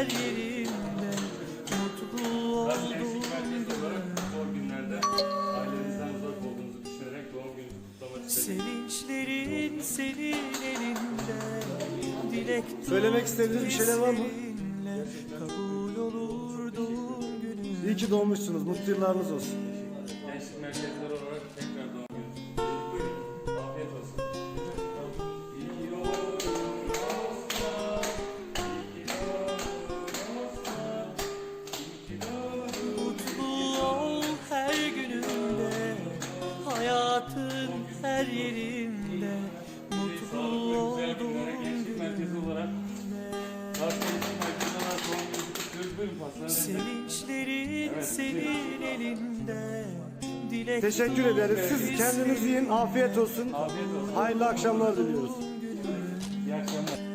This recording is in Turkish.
her yerimde Mutlu oldum Sevinçlerin senin elinde Dilek Söylemek istediğiniz bir şeyler var mı? Kabul olur doğum günü İyi ki doğmuşsunuz. Mutlu yıllarınız olsun. Doğum gününüzü kutluyoruz. Buyurun pastanızı. Sevinçlerin Evet, senin elinde Dilek Teşekkür ederiz. Siz kendiniz yiyin. Afiyet olsun. Afiyet olsun. Hayırlı akşamlar diliyoruz. İyi akşamlar.